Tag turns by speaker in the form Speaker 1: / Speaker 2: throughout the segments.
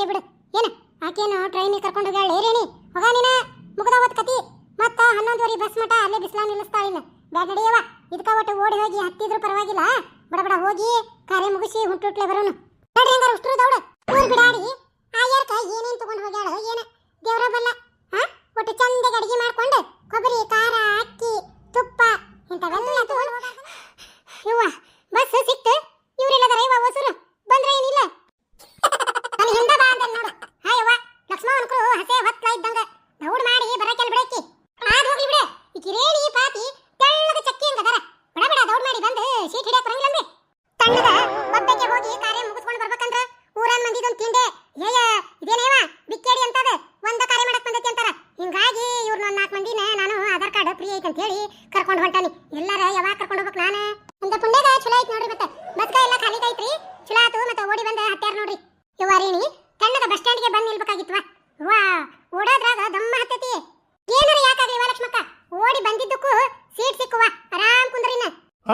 Speaker 1: ವಿಷಯ ಬಿಡು. ಏನ? ಆಕೇನು ಟ್ರೈನ್ ಕರ್ಕೊಂಡು ಹೋಗ್ಯಾಳ. ಹೇಳಿ ಹೋಗ ನೀನ? ಮುಗದ ಕತಿ. ಮತ್ತ ಹನ್ನೊಂದುವರೆ ಬಸ್ ಮಠ ಅಲ್ಲೇ ಬಿಸ್ಲಾ ನಿಲ್ಲಿಸ್ತಾ ಇಲ್ಲ ಬ್ಯಾಡ್ ನಡೆಯವ ಇದಕ್ಕ ಒಟ್ಟು ಓಡಿ ಹೋಗಿ ಹತ್ತಿದ್ರು ಪರವಾಗಿಲ್ಲ. ಬಡ ಬಡ ಹೋಗಿ ಕಾರ್ಯ ಮುಗಿಸಿ ಹುಟ್ಟುಟ್ಲೆ ಬರೋನು. ನೋಡ್ರಿ ಹಂಗಾರ ಉಷ್ಟ್ರು ದೌಡ. ಬಿಡಾಡಿ.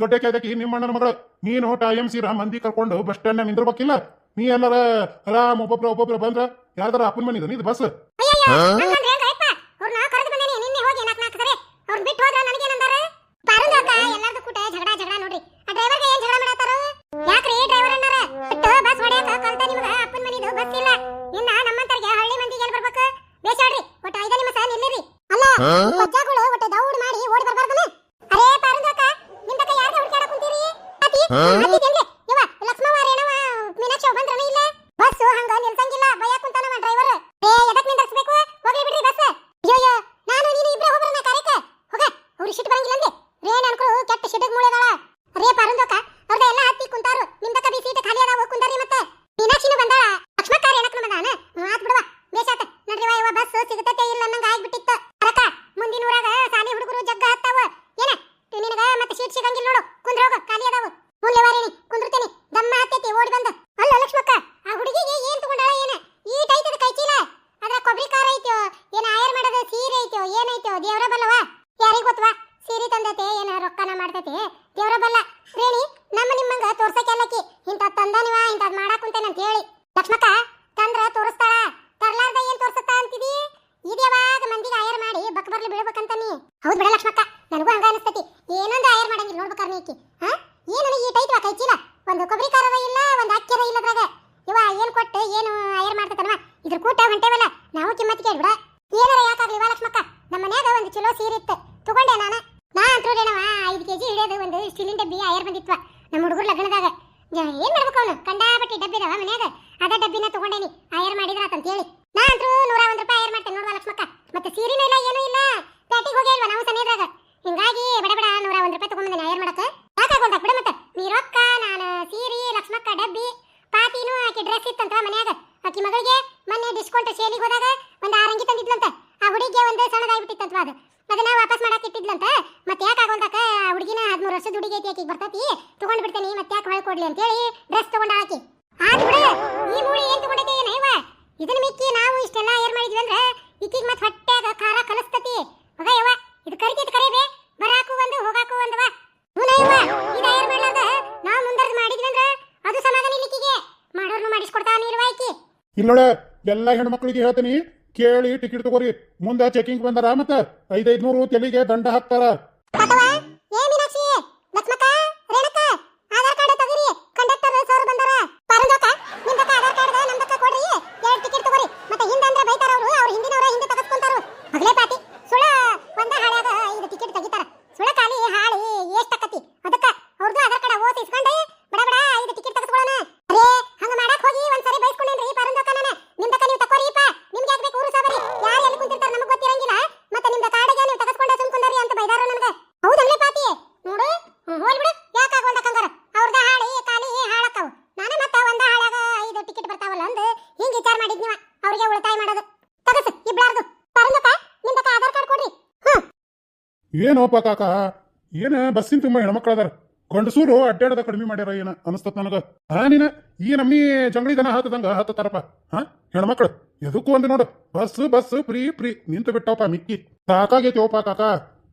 Speaker 2: ದೊಡ್ಡ ಕೇದಕ್ಕೆ ನಿಮ್ಮ ಅಣ್ಣನ ಮಗಳು. ನೀನು ಸಿ ರಾಮ್ ಮಂದಿ ಕರ್ಕೊಂಡು ಬಸ್ ಸ್ಟ್ಯಾಂಡ್ ನಿಂದಿರ್ಬೇಕಿಲ್ಲ? ನೀ ಎಲ್ಲರ ಆರಾಮ್ ಒಬ್ಬೊಬ್ರ ಒಬ್ಬೊಬ್ರ ಬಂದ್ರ ಯಾರ್ದಾರ ಅಪ್ಪನ ಮನಿದ? ನೀ ಬಸ್.
Speaker 1: 啊？一点点 ಏನೈತೆ, ದೇವ್ರ ಬಲ್ಲವ? ಯಾರಿಗೆ ಗೊತ್ತವಾ ಸೀರಿ ತಂದತೆ, ಏನ ರೊಕ್ಕನ ಮಾಡ್ತೈತಿ? ದೇವ್ರ ಬಲ್ಲ? ರೇಣಿ ನಮ್ಮ ನಿಮ್ಮಂಗ ತೋರ್ಸಕ್ಕೆಲ್ಲಕ್ಕಿ ಇಂತ ತಂದನಿವ ಇಂತ ಮಾಡಾಕ್ ಕುಂತೇನೆ ಅಂತ ಹೇಳಿ. ಲಕ್ಷ್ಮಕ್ಕ, ತಂದ್ರ ತೋರಿಸ್ತಾಳ. ತರ್ಲಾರ್ದ ಏನ್ ತೋರಿಸುತ್ತಾ ಅಂತಿದಿ? ಇದು ಯಾವಾಗ ಮಂದಿಗೆ ಆಯರ್ ಮಾಡಿ ಬಕ್ ಬರ್ಲಿ ಬೀಳ್ಬೇಕಂತ ನೀ? ಹೌದ್ ಬಿಡ ಲಕ್ಷ್ಮಕ್ಕ, ನನಗೂ ಹಂಗ ಅನಿಸ್ತತಿ. ಏನೊಂದು ಆಯರ್ ಮಾಡಂಗಿಲ್ಲ ನೋಡ್ಬೇಕಾರ ನೀಕಿ ಹಾ? ಏನು ಈ ಟೈತ್ವ ಕೈ ಚೀಲ ಒಂದು ಕೊಬ್ಬರಿ ಕಾರದ ಇಲ್ಲ, ಒಂದು ಅಕ್ಕಿರ ಇಲ್ಲ ಅದ್ರಾಗ ಇವ ಏನ್ ಕೊಟ್ಟು, ಏನು ಆಯರ್ ಮಾಡ್ತೈತಲ್ವ ಇದ್ರ ಕೂಟ ಹೊಂಟೇವಲ್ಲ, ನಾವು ಕಿಮ್ಮತ್ ಕೇಳ್ಬಿಡ. ಆಕಿಗೆ ಬರ್ತತಿ ತಗೊಂಡ್ ಬಿಡ್ತೇನೆ ಮತ್ತೆ ಯಾಕೆ ಹೊಳೆ ಕೊಡ್ಲಿ ಅಂತ ಹೇಳಿ ಡ್ರೆಸ್ ತಗೊಂಡ ಹಾಕಿ. ಆದ್ ಬಿಡ ಈ ಮೂಳಿ ಏನ್ ತಗೊಂಡೈತೆ ಏನ ಇವ? ಇದನ್ನ ಮಿಕ್ಕಿ ನಾವು ಇಷ್ಟೆಲ್ಲ ಏರ್ ಮಾಡಿದ್ವಿ ಅಂದ್ರೆ ಈಕಿಗೆ ಮತ್ತೆ ಹೊಟ್ಟೆಗ ಖಾರ ಕಲಿಸ್ತತಿ ಮಗ ಯವ್ವ ಇದು ಕರಿಕೆ ಇದು ಕರಿಬೇ ಬರಾಕು ಒಂದು ಹೋಗಾಕು ಒಂದು ವಾ. ಹ್ಞೂ ಇದು ಏರ್ ಮಾಡ್ಲಾರ್ದ ನಾವು ಮುಂದರ್ದು ಮಾಡಿದ್ವಿ ಅಂದ್ರೆ ಅದು ಸಮಾಧಾನ ಇಲ್ಲಿಕ್ಕಿಗೆ ಮಾಡೋರ್ನು ಮಾಡಿಸ್ಕೊಡ್ತಾವ ನೀರು ಆಕಿ
Speaker 2: ಇಲ್ಲೋಳೆ ಎಲ್ಲ ಹೆಣ್ಮಕ್ಳಿಗೆ ಹೇಳ್ತೀನಿ ಕೇಳಿ ಟಿಕೆಟ್ ತಗೋರಿ. ಮುಂದೆ ಚೆಕಿಂಗ್ ಬಂದಾರ ಮತ್ತೆ ಐದೈದ್ನೂರು ತೆಲಿಗೆ ದಂಡ ಹಾಕ್ತಾರ.
Speaker 1: ಬಂದು ಹಿಂಗ ವಿಚಾರ ಮಾಡಿದ್ ನೀವ? ಅವ್ರಿಗೆ ಉಳಿತಾಯ ಮಾಡೋದು. ತಗಸ ಇಬ್ಲಾರ್ದು ಪರಂದಕ ನಿಂದಕ ಆಧಾರ್ ಕಾರ್ಡ್ ಕೊಡ್ರಿ.
Speaker 2: ಏನೋಪ ಕಾಕ? ಏನ ಬಸ್ಸಿನ ತುಂಬಾ ಹೆಣ್ಮಕ್ಳ ಅದಾರ ಗಂಡಸೂರು ಅಡ್ಡಾಡದ ಕಡಿಮೆ ಮಾಡ್ಯಾರ ಏನ ಅನಸ್ತತ್ ನನಗ? ಹಾ ನೀನ? ಈ ನಮ್ಮಿ ಜಂಗಳಿ ದನ ಹತ್ತದಂಗ ಹತ್ತತಾರಪ್ಪ ಹಾ? ಹೆಣ್ಮಕ್ಳು, ಎದಕ್ಕೂ ಒಂದು ನೋಡು. Bus bus free free. ನಿಂತು ಬಿಟ್ಟವಪ್ಪ ಮಿಕ್ಕಿ. ಸಾಕಾಗೈತಿ ಓಪಾ ಕಾಕ.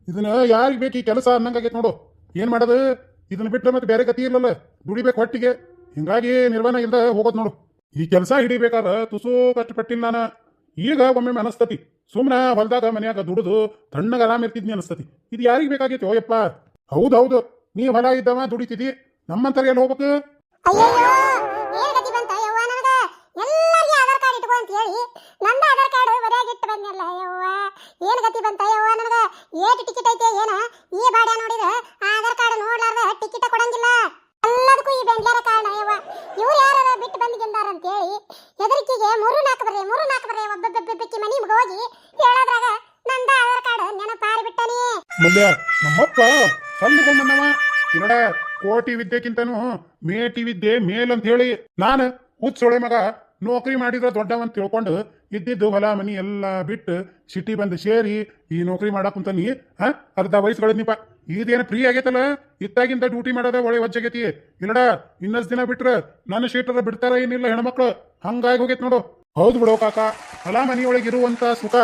Speaker 2: ಇದನ್ನ ಯಾರಿಗೆ ಬೇಕಿ ಈ ಕೆಲಸ ಅನ್ನಂಗಾಗೈತಿ ನೋಡು. ಏನ್ ಮಾಡೋದು? ಇದನ್ನ ಬಿಟ್ಟರೆ ಮತ್ತೆ ಬೇರೆ ಗತಿ ಇಲ್ಲಲ್ಲ. ದುಡಿಬೇಕು ಹೊಟ್ಟಿಗೆ. ಹಿಂಗಾಗಿ ನಿರ್ವಹಣೆ ಇಲ್ಲದ ಹೋಗೋದ್ ನೋಡು. ಈ ಕೆಲಸ ಹಿಡಿಬೇಕಾದ ತುಸು ಕಷ್ಟಪಟ್ಟಿನ ನಾನು. ಈಗ ಒಮ್ಮೆ ಅನಸ್ತತಿ ಸುಮ್ಮನೆ ಹೊಲ್ದಾಗ ಮನ್ಯಾಗ ದುಡಿದು ತಣ್ಣಗ ಆರಾಮ್ ಇರ್ತಿದ್ನಿ ಅನಸ್ತತಿ. ಇದು ಯಾರಿಗ್ ಬೇಕಾಗೈತಿ ಓಯಪ್ಪ? ಹೌದು ನೀ ಹೊಲ ಇದ್ದವ ದುಡಿತಿದಿ. ನಮ್ಮಂತರ ಎಲ್ಲಿ ಹೋಗ್ಬೇಕು?
Speaker 1: ನಂದ ಕಾರ್ಡ್ ಯವ್ವ? ಗತಿ ಬಂತ ಯವ್ವ ಏಟ್ ಟಿಕೆಟ್ ಏನ ಈ ಬಾಡ್ಯ ನೋಡಿದ್ರ ಆಧಾರ್ ಕಾರ್ಡ್ ನೋಡ್ಲಾರ್ದ ಟಿಕೆಟ್ ಕೊಡಂಗಿಲ್ಲ ಎಲ್ಲದಕ್ಕೂ ಈ ಬೆಂಗ್ಳೂರ ಕಾರಣ ಯವ್ವ ಇವ್ರು ಯಾರ ಬಿಟ್ಟು ಬಂದಿದ್ದಾರ ಅಂತ ಹೇಳಿ ಹೆದರಿಕೆಗೆ ಮೂರು ನಾಲ್ಕು ಬರ್ರಿ ಮೂರು ನಾಲ್ಕು ಬರ್ರಿ ಒಬ್ಬೊಬ್ಬೊಬ್ಬಕ್ಕಿ ಮನಿಗೆ ಹೋಗಿ ಹೇಳೋದ್ರಾಗ ನಂದ ಆಧಾರ್ ಕಾರ್ಡ್ ನೆನಪಾರಿ ಬಿಟ್ಟನಿ
Speaker 2: ಮಲ್ಯ, ನಮ್ಮಪ್ಪ ಸಲ್ಲಗೊಂಡನವ ನೋಡ, ಕೋಟಿ ವಿದ್ಯೆಕ್ಕಿಂತನು ಮೇಟಿ ವಿದ್ಯೆ ಮೇಲ್ ಅಂತ ಹೇಳಿ ನಾನು ಹುಚ್ಚೊಳೆ ಮಗ ನೌಕರಿ ಮಾಡಿದ್ರ ದೊಡ್ಡವಂತ ತಿಳ್ಕೊಂಡು ಇದ್ದಿದ್ದು ಹೊಲ ಮನಿ ಎಲ್ಲ ಬಿಟ್ಟು ಸಿಟಿ ಬಂದು ಸೇರಿ ಈ ನೌಕರಿ ಮಾಡಕ್ ಕುಂತಾನಿ. ಹಾ ಅರ್ಧ ವಯಸ್ಸುಗಳನ್ನಿಪ್ಪ ಇದೇನು ಫ್ರೀ ಆಗೈತಲ್ಲ? ಇತ್ತಾಗಿಂದ ಡ್ಯೂಟಿ ಮಾಡೋದ ಒಳ್ಳೆ ವಜ್ಜಾಗೈತಿ ಇಲ್ಲಡ ಇನ್ನಷ್ಟು ದಿನ ಬಿಟ್ರ ನನ್ನ ಶೀಟರ ಬಿಡ್ತಾರ ಏನಿಲ್ಲ ಹೆಣ್ಮಕ್ಳು. ಹಂಗಾಗಿ ಹೋಗೈತ್ ನೋಡು. ಹೌದು ಬಿಡೋ ಕಾಕ. ಹೊಲ ಮನಿಯೊಳಗೆ ಇರುವಂತ ಸುಖ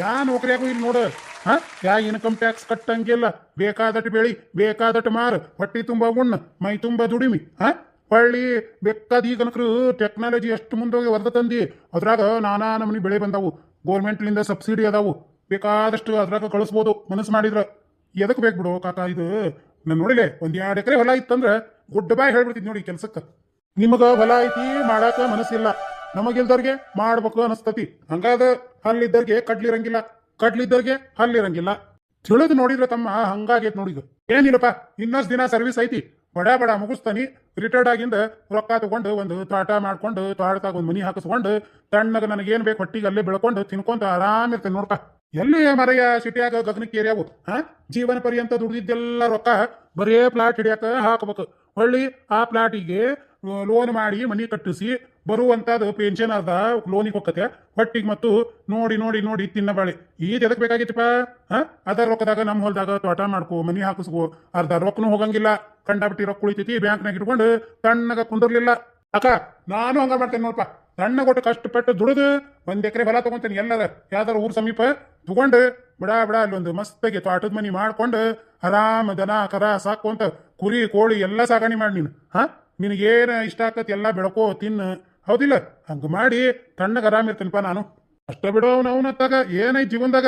Speaker 2: ಯಾ ನೌಕರಿಯಾಗೂ ಇಲ್ಲಿ ನೋಡು. ಹಾ? ಯಾ ಇನ್ಕಮ್ ಟ್ಯಾಕ್ಸ್ ಕಟ್ಟಂಗಿಲ್ಲ. ಬೇಕಾದಟ್ಟು ಬೆಳಿ ಬೇಕಾದಟ್ಟು ಮಾರು. ಹೊಟ್ಟೆ ತುಂಬ ಉಣ್ಣ, ಮೈ ತುಂಬ ದುಡಿಮಿ, ಹಾ? ಹೊಳ್ಳಿ ಬೇಕಾದ ಕನಕರು ಟೆಕ್ನಾಲಜಿ ಎಷ್ಟು ಮುಂದೋಗಿ ವರ್ದ ತಂದಿ, ಅದ್ರಾಗ ನಾನಾ ನಮನಿ ಬೆಳೆ ಬಂದಾವು. ಗೋರ್ಮೆಂಟ್ಲಿಂದ ಸಬ್ಸಿಡಿ ಅದಾವು. ಬೇಕಾದಷ್ಟು ಅದ್ರಾಗ ಕಳಿಸ್ಬೋದು, ಮನಸ್ಸು ಮಾಡಿದ್ರ. ಎದಕ್ಕೆ ಬೇಕು ಬಿಡು ಕಾಕ ಇದು? ನಾನು ನೋಡಿಲೆ ಒಂದ್ ಎರಡು ಎಕರೆ ಹೊಲ ಇತ್ತಂದ್ರೆ ಗುಡ್ಡ ಬಾಯ್ ಹೇಳ್ಬಿಡ್ತಿದ್ ನೋಡಿ ಕೆಲ್ಸಕ್ಕ. ನಿಮಗ ಹೊಲ ಐತಿ, ಮಾಡಾಕ ಮನಸ್ಸಿಲ್ಲ. ನಮಗಿಲ್ದವ್ರಿಗೆ ಮಾಡ್ಬೇಕು ಅನಸ್ತತಿ. ಹಂಗಾದ ಅಲ್ಲಿದ್ದವ್ರಿಗೆ ಕಡ್ಲಿರಂಗಿಲ್ಲ ಕಡ್ಲಿದ್ದವ್ರಿಗೆ ಹಲ್ಲಿರಂಗಿಲ್ಲ. ತಿಳಿದು ನೋಡಿದ್ರೆ ತಮ್ಮ ಹಂಗಾಗೈತ್ ನೋಡಿದ್ರು ಏನಿಲ್ಲಪ್ಪ, ಇನ್ನಷ್ಟು ದಿನ ಸರ್ವಿಸ್ ಐತಿ. ಬಡ ಬಡ ಮುಗಿಸ್ತಾನಿ. ರಿಟೈರ್ಡ್ ಆಗಿಂದ ರೊಕ್ಕ ತಗೊಂಡು ಒಂದು ತಾಟ ಮಾಡ್ಕೊಂಡು ತಾಡ್ತಾಗ ಒಂದು ಮನಿ ಹಾಕಿಸ್ಕೊಂಡು ತಣ್ಣಗ ನನಗೇನು ಬೇಕು ಹೊಟ್ಟಿಗೆ ಅಲ್ಲೇ ಬೆಳ್ಕೊಂಡು ತಿನ್ಕೊಂತ ಆರಾಮ್ ಇರ್ತೇನೆ ನೋಡ್ಕ ಎಲ್ಲಿ ಮರೆಯ ಸಿಟಿಯಾಗ ಗಗನಕ್ಕೆ ಏರಿಯಾವು? ಹಾ ಜೀವನ ಪರ್ಯಂತ ದುಡಿದಿದ್ದೆಲ್ಲ ರೊಕ್ಕ ಬರೇ ಪ್ಲಾಟ್ ಹಿಡಿಯಾಕ ಹಾಕ್ಬೇಕು. ಹೊಳ್ಳಿ ಆ ಪ್ಲಾಟಿಗೆ ಲೋನ್ ಮಾಡಿ ಮನಿ ಕಟ್ಟಿಸಿ ಬರುವಂತದ್ದು ಪೆನ್ಷನ್ ಅದ ಲೋನಿಗೆ ಹೋಗತ್ತೆ. ಹೊಟ್ಟಿಗೆ ಮತ್ತು ನೋಡಿ ನೋಡಿ ನೋಡಿ ತಿನ್ನ ಬಾಳೆ ಈದ್ ಎದಕ್ ಬೇಕಾಗಿತ್ತಪ್ಪ? ಹಾಂ? ಅದ ರೊಕ್ಕದಾಗ ನಮ್ಮ ಹೊಲದಾಗ ತೋಟ ಮಾಡ್ಕೋ, ಮನಿ ಹಾಕಿಸ್ಕೋ. ಅರ್ಧ ರೊಕ್ಕನು ಹೋಗಂಗಿಲ್ಲ. ಕಂಡಾಬಿಟ್ಟಿ ರೊಕ್ಕ ಉಳಿತೈತಿ ಬ್ಯಾಂಕ್ನಾಗ ಇಟ್ಕೊಂಡು ತಣ್ಣಗ ಕುಂದಿರ್ಲಿಲ್ಲ. ಅಕ್ಕ, ನಾನು ಹಂಗ ಮಾಡ್ತೇನೆ ನೋಡಪ್ಪ. ಸಣ್ಣ ಕೊಟ್ಟು ಕಷ್ಟಪಟ್ಟು ದುಡಿದು ಒಂದ್ ಎಕರೆ ಹೊಲ ತಗೊಂತೇನೆ ಎಲ್ಲರ. ಯಾವ್ದಾರ ಊರ್ ಸಮೀಪ ತಗೊಂಡು ಬಿಡ ಬಿಡ, ಅಲ್ಲೊಂದು ಮಸ್ತಾಗಿ ತೋಟದ ಮನಿ ಮಾಡ್ಕೊಂಡು ಆರಾಮ ದನ, ಕರ ಅಂತ ಕುರಿ, ಕೋಳಿ ಎಲ್ಲ ಸಾಗಣೆ ಮಾಡಿ ನೀನು. ಹಾ? ನಿನಗೇನ ಇಷ್ಟ ಆಕತಿ ಎಲ್ಲ ಬೆಳಕೋ, ತಿನ್ನು. ಹೌದಿಲ್ಲ? ಹಂಗ ಮಾಡಿ ತಣ್ಣಗೆ ಆರಾಮ್ ಇರ್ತೇನಪ್ಪ ನಾನು. ಅಷ್ಟ ಬಿಡೋ ಅವನತ್ತಾಗ ಏನೈ ಜೀವನದಾಗ.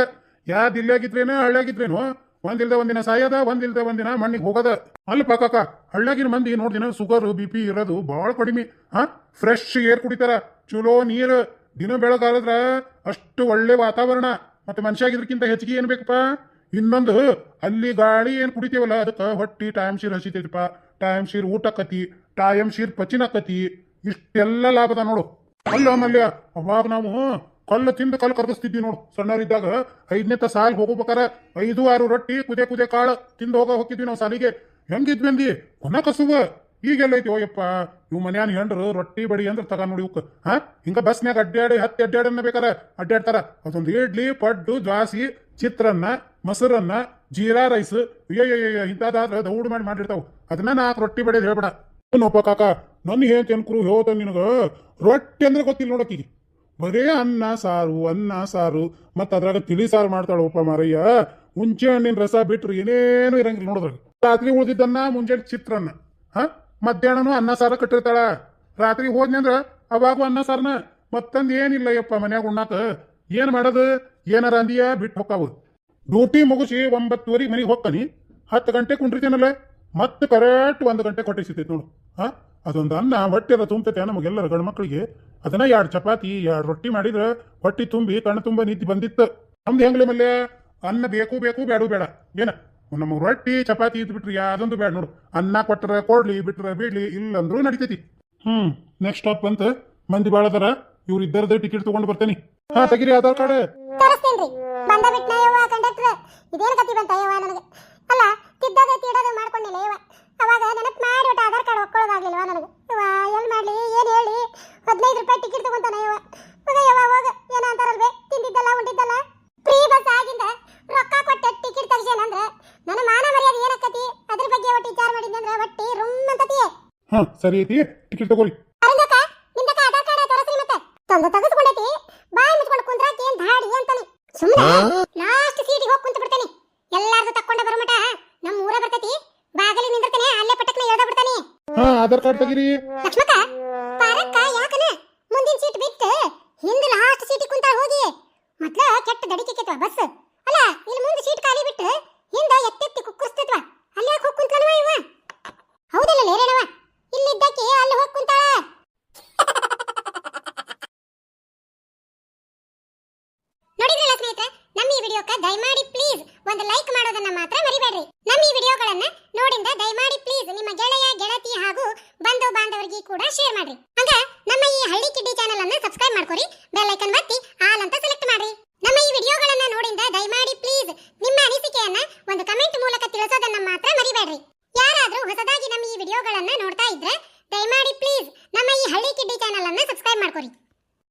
Speaker 2: ಯಾ ದಿಲ್ಲಾಗಿದ್ರೇನೋ ಹಳ್ಳಿಯಾಗಿದ್ರೇನೋ. ಒಂದಿಲ್ದ ಒಂದಿನ ಸಾಯದ, ಒಂದಿಲ್ದ ಒಂದಿನ ಮಣ್ಣಿಗೆ ಹೋಗದ. ಅಲ್ಲ ಪಾಕಾಕ ಹಳ್ಳಿಯಾಗಿನ ಮಂದಿ ನೋಡ್ದಿನ ಶುಗರ್ ಬಿ ಪಿ ಇರೋದು ಭಾಳ ಕಡಿಮೆ. ಹಾ? ಫ್ರೆಶ್ ಏರ್ ಕುಡಿತಾರ. ಚಲೋ ನೀರು. ದಿನ ಬೆಳಗಾಲದ್ರ ಅಷ್ಟು ಒಳ್ಳೆ ವಾತಾವರಣ. ಮತ್ತೆ ಮನುಷ್ಯಾಗಿದ್ರಕ್ಕಿಂತ ಹೆಚ್ಚಿಗೆ ಏನು ಬೇಕಪ್ಪ? ಇನ್ನೊಂದು, ಅಲ್ಲಿ ಗಾಳಿ ಏನು ಕುಡಿತೀವಲ್ಲ, ಅದಕ್ಕೆ ಹೊಟ್ಟಿ ಟೈಮ್ ಶೀರ್ ಹಸಿತೈತಿಪ್ಪ. ಟೈಮ್ ಶೀರ್ ಊಟಕ್ಕತಿ ಟೈಮ್ ಶೀರ್ ಪಚಿನಾಕತಿ. ಇಷ್ಟೆಲ್ಲ ಲಾಭದ ನೋಡು. ಅಲ್ಲ ಮಲ್ಯ, ಅವಾಗ ನಾವು ಕಲ್ಲು ತಿಂದು ಕಲ್ಲು ಕರ್ಗಿಸ್ತಿದ್ವಿ ನೋಡು. ಸಣ್ಣವರಿದ್ದಾಗ ಐದನೇ ತ ಸಾಲ್ ಹೋಗ್ಬೇಕಾರ ಐದು ಆರು ರೊಟ್ಟಿ, ಕುದೆ ಕುದೆ ಕಾಳು ತಿಂದು ಹೋಗ ಹೋಗಿದ್ವಿ ನಾವು ಸಾಲಿಗೆ. ಹೆಂಗಿದ್ವಿ ಅಂದಿ? ಕೊನ ಕಸುವ. ಈಗೆಲ್ಲ ಐತಿ, ಓಯಪ್ಪ, ಇವ್ ಮನ್ಯಾನ ಹೆಂಡ್ರು ರೊಟ್ಟಿ ಬಡಿ ಅಂದ್ರೆ ತಗ ನೋಡಿ ಇವಕ್ಕೆ ಹಾ, ಹಿಂಗ ಬಸ್ನ್ಯಾಗ ಅಡ್ಡಾಡಿ ಹತ್ತಿ ಅಡ್ಡಾಡನ್ನ ಬೇಕಾರ ಅಡ್ಡಾಡ್ತಾರ ಅದೊಂದು ಇಡ್ಲಿ, ಪಡ್ಡು ದ್ವಾಸಿ ಚಿತ್ರನ್ನ, ಮೊಸರನ್ನ, ಜೀರಾ ರೈಸ್. ಅಯ್ಯೋ ಇಂಥದ್ದಾದ್ರೆ ದೌಡ್ ಮಾಡಿ ಮಾಡಿರ್ತಾವ. ಅದನ್ನ ನಾಲ್ಕು ರೊಟ್ಟಿ ಬಡಿಯೋದು ಹೇಳ್ಬೇಡ. ನೋಪ ಕಾಕ? ನನ್ನ ಏನ್ ಅನ್ಕರು ಹೋತ ನಿನಗ. ರೊಟ್ಟಿ ಅಂದ್ರೆ ಗೊತ್ತಿಲ್ಲ ನೋಡಕ್ಕಿಗೆ ಬರೇ ಅನ್ನ, ಸಾರು ಅನ್ನ, ಸಾರು, ಮತ್ತ ಅದ್ರಾಗ ತಿಳಿ ಸಾರು ಮಾಡ್ತಾಳಪ್ಪ ಮಾರಯ್ಯ. ಮುಂಚೆ ಹಣ್ಣಿನ ರಸ ಬಿಟ್ರು ಏನೇನು ಇರಂಗಿಲ್ಲ ನೋಡಿದ್ರಾಗ. ರಾತ್ರಿ ಉಳ್ದಿದ್ದನ್ನ ಮುಂಜಾನೆ ಚಿತ್ರನ್ನ, ಹ? ಮಧ್ಯಾಹ್ನನು ಅನ್ನ ಸಾರ ಕಟ್ಟಿರ್ತಾಳ. ರಾತ್ರಿ ಹೋದ್ನಿ ಅಂದ್ರ ಅವಾಗೂ ಅನ್ನ ಸಾರನ. ಮತ್ತಂದ್ ಏನಿಲ್ಲ ಯಪ್ಪ ಮನ್ಯಾಗ ಉಣ್ಣಾಕ. ಏನ್ ಮಾಡೋದು? ಏನಾರ ಅಂದಿಯ? ಬಿಟ್ಟು ಹೊಕ್ಕಾವು. ಡ್ಯೂಟಿ ಮುಗಿಸಿ ಒಂಬತ್ತುವರೆಗೆ ಮನೆಗೆ ಹೋಗ್ತಾನಿ ಹತ್ತು ಗಂಟೆ ಕುಂಡಿರ್ತೀನಲ್ಲ ಮತ್ತೆ ಕರೆಕ್ಟ್ ಒಂದು ಗಂಟೆ ಕೊಟ್ಟೆ ನೋಡು. ಹಾ? ಅದೊಂದು ಅನ್ನ, ಹೊಟ್ಟೆ ಎಲ್ಲ ತುಂಬತೈತೆ ನಮಗೆಲ್ಲರ ಗಂಡು ಮಕ್ಕಳಿಗೆ ಅದನ್ನ ಎರಡು ಚಪಾತಿ, ಎರಡು ರೊಟ್ಟಿ ಮಾಡಿದ್ರೆ ಹೊಟ್ಟಿ ತುಂಬಿ, ಕಣ್ಣು ತುಂಬ ನಿದ್ದೆ ಬಂದಿತ್ತು. ನಮ್ದು ಹೆಂಗ್ಲಿ ಮಲ್ಲೆ? ಅನ್ನ ಬೇಕು ಬೇಕು, ಬೇಡ ಬೇಡ. ಏನ? ನಮಗೆ ರೊಟ್ಟಿ, ಚಪಾತಿ ಇದ್ ಬಿಟ್ರಿ ಯಾವ್ದೊಂದು ಬೇಡ ನೋಡು. ಅನ್ನ ಕೊಟ್ಟರೆ ಕೊಡ್ಲಿ, ಬಿಟ್ರೆ ಬಿಡ್ಲಿ, ಇಲ್ಲಂದ್ರೂ ನಡಿತೈತಿ. ಹ್ಮ್ ನೆಕ್ಸ್ಟ್ ಸ್ಟಾಪ್ ಅಂತ ಮಂದಿ ಬಾಳದಾರ. ಇವ್ರು ಇದ್ದರದೇ ಟಿಕೆಟ್ ತಗೊಂಡು ಬರ್ತೇನೆ. ಹಾ, ತೆಗಿರಿ ಆಧಾರ್ ಕಾರ್ಡ್.
Speaker 1: ಅಲ್ಲ ತಿದ್ದೋದೆ ತೀಡೋದು ಮಾಡ್ಕೊಂಡಿಲ್ಲ ಇವ. ಅವಾಗ ನೆನಪು ಮಾಡಿಬಿಟ್ಟು ಆಧಾರ್ ಕಾರ್ಡ್ ಒಕ್ಕೊಳ್ಳೋದಾಗ್ಲಿಲ್ವಾ ನನಗೆ? ಇವ ಎಲ್ಲಿ ಮಾಡಲಿ ಏನು ಹೇಳಿ ಹದಿನೈದು ರೂಪಾಯಿ ಟಿಕೆಟ್ ತಗೊಂತಾನೆ ಇವ. ಹೋಗ ಯವ ಹೋಗ. ಏನ ಅಂತಾರಲ್ವೇ ತಿಂದಿದ್ದಲ್ಲ ಉಂಡಿದ್ದಲ್ಲ? ಫ್ರೀ ಬಸ್ ಆಗಿಂದ ರೊಕ್ಕ ಕೊಟ್ಟ ಟಿಕೆಟ್ ತೆಗ್ಸೇನಂದ್ರೆ ನನ್ನ ಮಾನ ಮರ್ಯಾದೆ ಏನಕ್ಕತಿ? ಅದ್ರ ಬಗ್ಗೆ ಒಟ್ಟು ವಿಚಾರ ಮಾಡಿದ್ದೆ ಅಂದ್ರೆ ಒಟ್ಟಿ ರುಮ್ ಅಂತತಿಯೇ
Speaker 2: ಹಾ ಸರಿ ಐತಿ. ಟಿಕೆಟ್ ತಗೋರಿ.
Speaker 1: ಅರಂಗಕ್ಕ ನಿಮ್ದಕ್ಕ ಆಧಾರ್ ಕಾರ್ಡ್ ತೋರಿಸ್ರಿ ಮತ್ತೆ. ತಂದು ತೆಗೆದುಕೊಂಡೈತಿ ಬಾಯಿ ಮುಚ್ಕೊಂಡು ಕುಂದ್ರಾಕಿ ಏನ್ ಧಾಡಿ ಅಂತಾನೆ. ಸುಮ್ಮನೆ
Speaker 2: ಆಧಾರ್ ಕಾರ್ಡ್ ತೆಗಿರಿ.
Speaker 1: ಯಾಕನ? ಮುಂದಿನ ಸೀಟ್ ಬಿಟ್ಟು ಹಿಂದೆ ಲಾಸ್ಟ್ ಸೀಟಿಗೆ ಕುಂತ ಹೋಗಿ. ಮೊದ್ಲ ಕೆಟ್ಟ ದಡಿಕೆ ಬಸ್ ಅಲ್ಲ ಇಲ್ಲಿ ಮುಂದೆ ಸೀಟ್ ಖಾಲಿ ಬಿಟ್ಟು ಹಿಂದ ಎತ್ತೆತ್ತಿ ಕುಕ್ಕುರ್ಸ್ತೈತ್ವ ಅಲ್ಲೇ ಹೋಗಿ ಕುಂತಲ್ವ ಇವ ಹೌದಲ್ಲ ಲೇರೇಣವ ಇಲ್ಲಿದ್ದಕ್ಕೆ ಅಲ್ಲಿ ಹೋಗಿ ಕುಂತಾಳ ನೋಡಿದ್ರಲ್ಲ ಸ್ನೇಹಿತರೆ ವಿಡಿಯೋಕ್ಕೆ ದಯಮಾಡಿ ಪ್ಲೀಸ್ ಒಂದು ಲೈಕ್ ಮಾಡೋದನ್ನ ಮಾತ್ರ ಮರಿಬೇಡ್ರಿ. ನಮ್ಮ ಈ ವಿಡಿಯೋಗಳನ್ನ ನೋಡಿಂದ ದಯಮಾಡಿ ಪ್ಲೀಸ್ ನಿಮ್ಮ ಗೆಳೆಯ, ಗೆಳತಿ ಹಾಗೂ ಬಂಧು ಬಾಂಧವರಿಗೆ ಕೂಡ ಶೇರ್ ಮಾಡ್ರಿ. ಹಂಗ ನಮ್ಮ ಈ ಹಳ್ಳಿ ಕಿಡ್ಡಿ ಚಾನೆಲ್ ಅನ್ನ ಸಬ್ಸ್ಕ್ರೈಬ್ ಮಾಡ್ಕೊರಿ ಬೆಲ್ ಐಕನ್ ಒತ್ತಿ ಆಲ್ ಅಂತ ಸೆಲೆಕ್ಟ್ ಮಾಡ್ರಿ. ನಮ್ಮ ಈ ವಿಡಿಯೋಗಳನ್ನ ನೋಡಿಂದ ದಯಮಾಡಿ ಪ್ಲೀಸ್ ನಿಮ್ಮ ಅನಿಸಿಕೆಯನ್ನ ಒಂದು ಕಮೆಂಟ್ ಮೂಲಕ ತಿಳಿಸೋದನ್ನ ಮಾತ್ರ ಮರಿಬೇಡ್ರಿ. ಯಾರಾದ್ರೂ ಹೊಸದಾಗಿ ನಮ್ಮ ಈ ವಿಡಿಯೋಗಳನ್ನ ನೋಡ್ತಾ ಇದ್ರೆ ದಯಮಾಡಿ ಪ್ಲೀಸ್ ನಮ್ಮ ಈ ಹಳ್ಳಿ ಕಿಡ್ಡಿ ಚಾನೆಲ್ ಅನ್ನ ಸಬ್ಸ್ಕ್ರೈಬ್ ಮಾಡ್ಕೊರಿ.